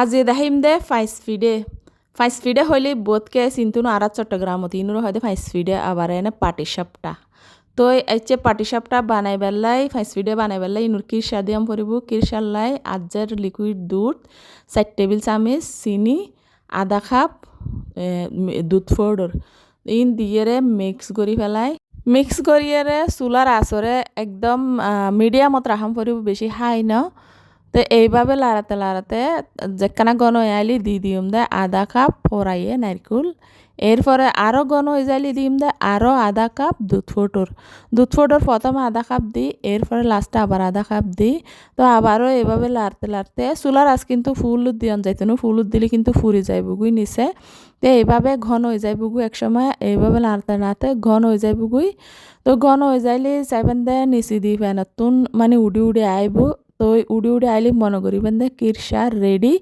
আজি দেখিম দে ফাইস ফিডে। ফাইস ফিডে হইলে বোধকে চিন্তু আর চট্টগ্রামত, ইনুর হয়তো ফাইস ফিডে আবার এনে পাটি সাপটা। তো এচ্ছে পাটি সাপটা বানাই বেলাই ফাইস ফিডে বানাই বেলাই ইনুর কিরসা দিয়াম পরিব কিরসার লাই আজের লিকুইড দুধ চার টেবিল চামিচ, চিনি আধা কাপ দুধ পাউডার ইন দিয়ে মিক্স কৰি পেলাই, মিক্স কৰিয়েৰে চুলার আসরে একদম মিডিয়ামত রাখাম পরিব বেশি হাই ন। তো এইভাবে লাড়াতে লাড়াতে যেখানে ঘন আইলি দি দিম দে আধা কাপ ফোরাইয়ে নারকুল এরপরে আরও ঘন হয়ে যাইলি দিম দে আরও আধা কাপ দুধ ফোটর দুধ ফোটর প্রথমে আধা কাপ দিই এরপরে লাস্টে আবার আধা কাপ দিই তো আবারও এভাবে লাড়তে লাড়তে চুলার আজ কিন্তু ফুল দিয়ন যাইতো না ফুল দিলে কিন্তু ফুরি যায় বুগুই নিচে তো এইভাবে ঘন হয়ে যায় বুগু একসময় এইভাবে লাড়তে লাড়তে ঘন হয়ে যায় বুগুই তো ঘন হয়ে যাইলে চাইবেন দে নিচি দি ফ্যানতুন মানে উড়ি উড়ি আইব তো উড়ি উড়ে আইলে মনে করিবেন দে কিরসা রেডি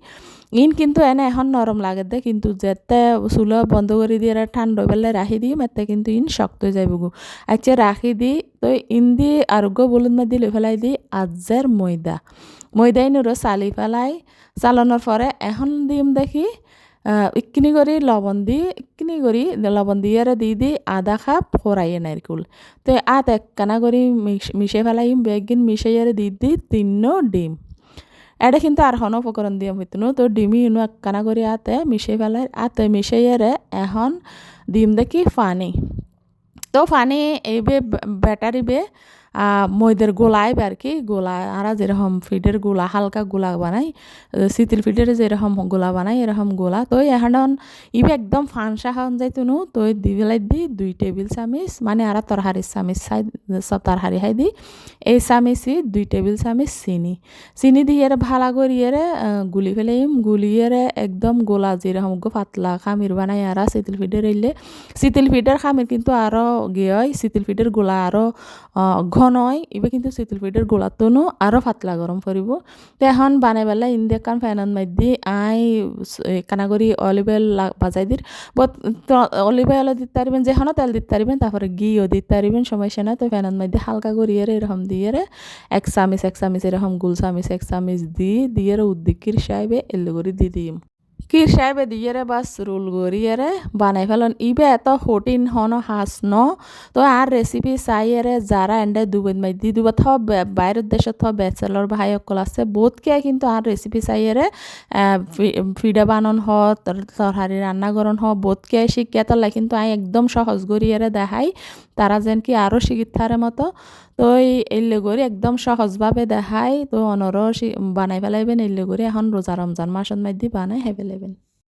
ইন কিন্তু এনে এখন নরম লাগে দে, কিন্তু যেতে চুলা বন্ধ করে দিয়ে ঠান্ডা বেলে রাখি দিই এতে কিন্তু ইন শক্ত যাইব গো আচ্ছা রাখি দি তো ইন দি আরোগ্য বলুন মা দিলে ফেলাই দি আজের ময়দা। ময়দা ইনুরো চালি ফেলাই চালানোর পরে এখন দিম দেখি ইকিনি কৰি লবণ দি, ইকিনি কৰি লবণ দিয়ে আর দি দি আধা কাপ ফরাইয়ে নারকুল তো আত একখানা করে মিশে ফেলাইম বেগিন মিশাইয়ারে দি দি তিন্ন ডিম। এটা কিন্তু আর হন উপকরণ দিয়ে হইতো তো ডিমি ইনু একখানা করে আতে মিশে ফেলাই আতে মিশাইয়ারে এখন ডিম দেখি ফানি। তো ফানি এইবে ব্যাটারিবে ময়দের গোলা আইবে আর কি গোলা, আর যেরকম ফিডের গোলা, হালকা গোলা বানাই শীতল ফিডের যেরকম গোলা বানাই, এরকম গোলা। তো এখন ইবে একদম ফানসা খাওয়ান যাইতুনু, তো দি বেলাই দি দুই টেবিল চামিচ মানে আর তরহারির চামিচ চাই তরহারি খাই দি, এই চামিচি দুই টেবিল চামিচ চিনি। চিনি দি দিয়ে ভালা করিয়ে গুলি ফেলাইম গুলিয়ে একদম গোলা যেরকম গো পাতলা খামির বানাই আর শীতল ফিডের এলে শীতল ফিডের খামির কিন্তু আরও গিয়ে হয়, শীতল ফিডের গোলা আরও ঘন হয় এবার কিন্তু শীতল পিঠের গোলাতনো আরও পাতলা গরম করিব তো এখন বানাই পেলাই ইন্দিয়া কান ফ্যানত মাইদি আই কানা করি অলিভ অয়েল বাজাই দির অলিভ অয়েল দিতে পারবেন যেখানে তেল দিতে পারবেন তারপরে ঘিও দিতে পারবেন সমস্যা না তো ফ্যানত মাইদি হালকা করিয়ে এরকম দিয়ে রে এক চামিচ এক চামিচ এরকম গুল চামিচ, এক চামিচ দি দিয়ে উদ্দিকির সাহেবে এলে করে দি দিম। কি সাহেবে দিয়ে বা রুল গড়িয়েরে বানাই ফেলন ইবে এত হোটিন হন হাস ন। তো আর রেসিপি চাইয়েরে যারা এন্ডে দুবেন মাই দি দুবা থ বাইরের দেশে থ ব্যাচেলর ভাই অকল আছে। বহুত কে কিন্তু আর রেসিপি চাইয়েরে ফিডা বানন হ তরহারি রান্নাগরণ হ বহুত কে শিক্ষা তলা কিন্তু আই একদম সহজ গড়িয়েরে দেখাই। তারা যেন কি আরও শিক্ষারে মতো। তো এই লেগুড়ি একদম সহজভাবে দেখাই। তো অনরও বানাই ফেলাইবেন এই লেগুড়ি এখন রোজা রমজান মাসন মাইদি বানাই। হেবে 11